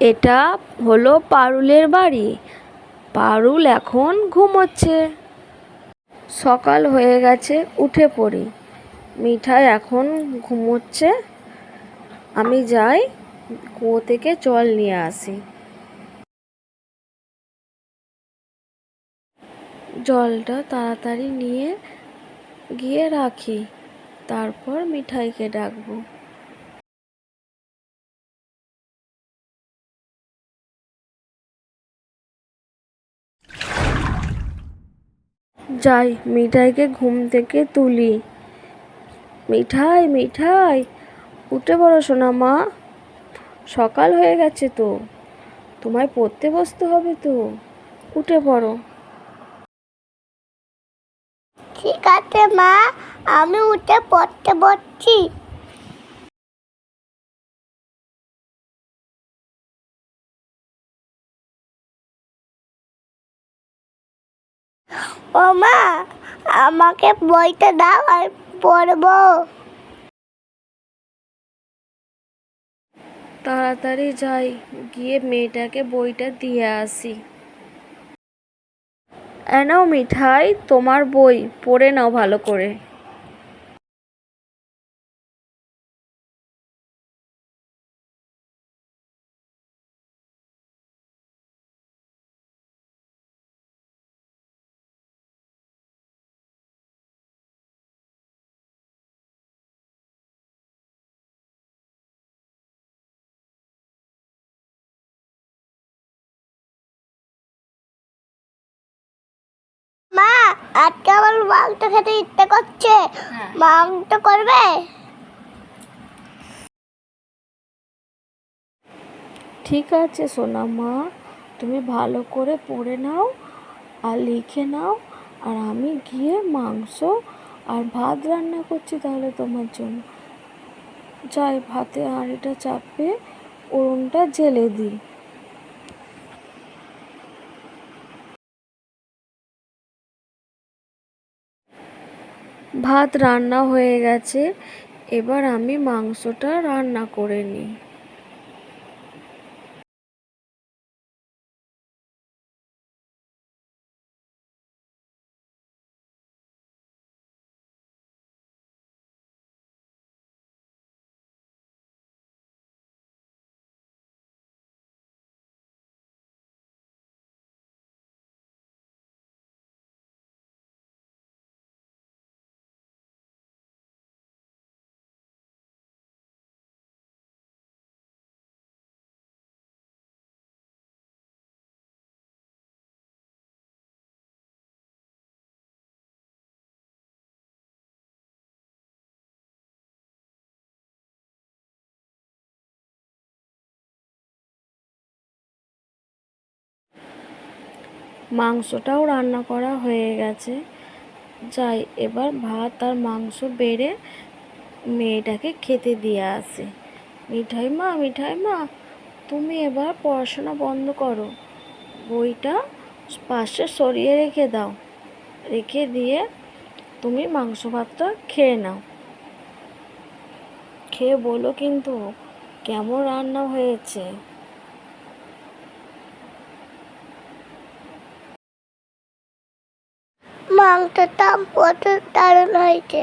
এটা হলো পারুলের বাড়ি। পারুল এখন ঘুমোচ্ছে। সকাল হয়ে গেছে, উঠে পড়ি। মিঠাই এখন ঘুমোচ্ছে। আমি যাই, কুয়ো থেকে জল নিয়ে আসি। জলটা তাড়াতাড়ি নিয়ে গিয়ে রাখি। তারপর মিঠাইকে ডাকবো। যাই, মিঠাইকে ঘুম থেকে তুলি। মিঠাই মিঠাই, উঠে পড়ো সোনা মা। সকাল হয়ে গেছে তো, তোমায় পড়তে বসতে হবে তো। উঠে পড়ো। ঠিক আছে মা, আমি উঠে পড়তে বসছি। ও মা, আমাকে বইটা দাও আর পড়ব। তাড়াতাড়ি যাই, গিয়ে মেয়েটাকে বইটা দিয়ে আসি। এনাও মিঠাই, তোমার বই, পড়ে নাও ভালো করে। আজকে আমার মাংস খেতে ইচ্ছে করছে। মাংস করবে? ঠিক আছে সোনা মা তুমি ভালো করে পড়ে নাও আর লিখে নাও। আর আমি গিয়ে মাংস আর ভাত রান্না করছি তাহলে তোমার জন্য। যাই ভাতে হাঁড়িটা চাপে উনুনটা জেলে দিই। ভাত রান্না হয়ে গেছে এবার আমি মাংসটা রান্না করে নিই। মাংসটাও রান্না করা হয়ে গেছে। যাই, এবার ভাত আর মাংস বেড়ে মেয়েটাকে খেতে দিয়ে আসি। মিঠাই মা মিঠাই মা, তুমি এবার পড়াশোনা বন্ধ করো। বইটা পাশে সরিয়ে রেখে দাও। রেখে দিয়ে তুমি মাংস ভাতটা খেয়ে নাও। খেয়ে বলো কিন্তু কেমন রান্না হয়েছে? মাংসটা প্রচুর দারুণ হয়েছে